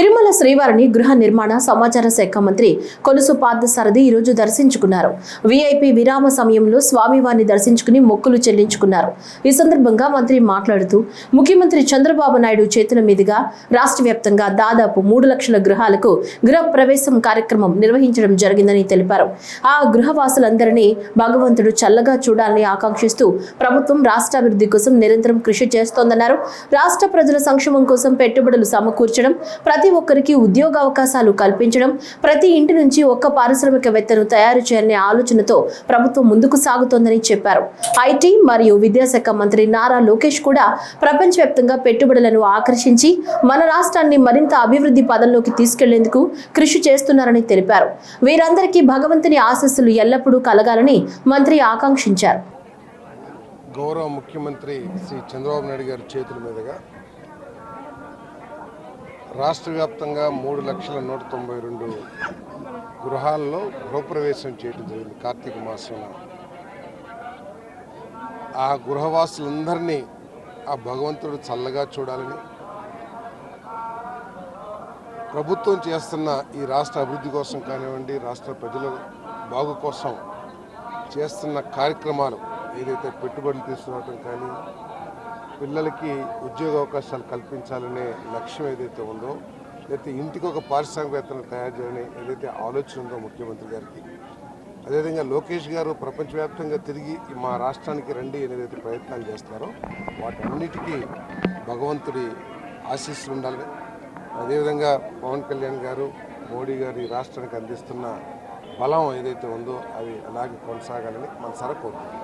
తిరుమల శ్రీవారిని గృహ నిర్మాణ సమాచార శాఖ మంత్రి కొలుసు పార్థసారథి ఈరోజు దర్శించుకున్నారు. వీఐపీ విరామ సమయంలో స్వామివారిని దర్శించుకుని మొక్కులు చెల్లించుకున్నారు. ఈ సందర్భంగా మంత్రి మాట్లాడుతూ ముఖ్యమంత్రి చంద్రబాబు నాయుడు చేతుల మీదుగా రాష్ట్ర వ్యాప్తంగా దాదాపు మూడు లక్షల గృహాలకు గృహ ప్రవేశం కార్యక్రమం నిర్వహించడం జరిగిందని తెలిపారు. ఆ గృహవాసులందరినీ భగవంతుడు చల్లగా చూడాలని ఆకాంక్షిస్తూ ప్రభుత్వం రాష్ట్ర అభివృద్ధి కోసం నిరంతరం కృషి చేస్తోందన్నారు. రాష్ట్ర ప్రజల సంక్షేమం కోసం పెట్టుబడులు సమకూర్చడం ప్రతి ఒక్కరికి ఉద్యోగ అవకాశాలు కల్పించడం ప్రతి ఇంటి నుంచి ఒక్క పారిశ్రామికవేత్తను తయారు చేయాలనే ఆలోచనతో ప్రభుత్వం ముందుకు సాగుతోందని చెప్పారు. ఐటీ మరియు విద్యాశాఖ మంత్రి నారా లోకేష్ కూడా ప్రపంచవ్యాప్తంగా పెట్టుబడులను ఆకర్షించి మన రాష్ట్రాన్ని మరింత అభివృద్ధి పదంలోకి తీసుకెళ్ళేందుకు కృషి చేస్తున్నారని తెలిపారు. వీరందరికీ భగవంతుని ఆశస్సులు ఎల్లప్పుడూ కలగాలని మంత్రి ఆకాంక్షించారు. గౌరవ ముఖ్యమంత్రి శ్రీ చంద్రబాబు నాయుడు గారి చేతుల మీదుగా రాష్ట్ర వ్యాప్తంగా మూడు లక్షల నూట తొంభై రెండు గృహాల్లో గృహప్రవేశం చేయడం జరిగింది కార్తీక మాసంలో. ఆ గృహవాసులందరినీ ఆ భగవంతుడు చల్లగా చూడాలని ప్రభుత్వం చేస్తున్న ఈ రాష్ట్ర అభివృద్ధి కోసం కానివ్వండి రాష్ట్ర ప్రజల బాగు కోసం చేస్తున్న కార్యక్రమాలు ఏదైతే పెట్టుబడులు తీసుకురావటం కానీ పిల్లలకి ఉద్యోగ అవకాశాలు కల్పించాలనే లక్ష్యం ఏదైతే ఉందో లేకపోతే ఇంటికి ఒక పారిశ్రామికవేత్తను తయారు చేయాలని ఏదైతే ఆలోచన ఉందో ముఖ్యమంత్రి గారికి. అదేవిధంగా లోకేష్ గారు ప్రపంచవ్యాప్తంగా తిరిగి మా రాష్ట్రానికి రండి అని ఏదైతే ప్రయత్నాలు చేస్తారో వాటన్నిటికీ భగవంతుడి ఆశీస్సులు ఉండాలి. అదేవిధంగా పవన్ కళ్యాణ్ గారు మోడీ గారు ఈ రాష్ట్రానికి అందిస్తున్న బలం ఏదైతే ఉందో అవి అలాగే కొనసాగాలని మన సరకు కోరుతుంది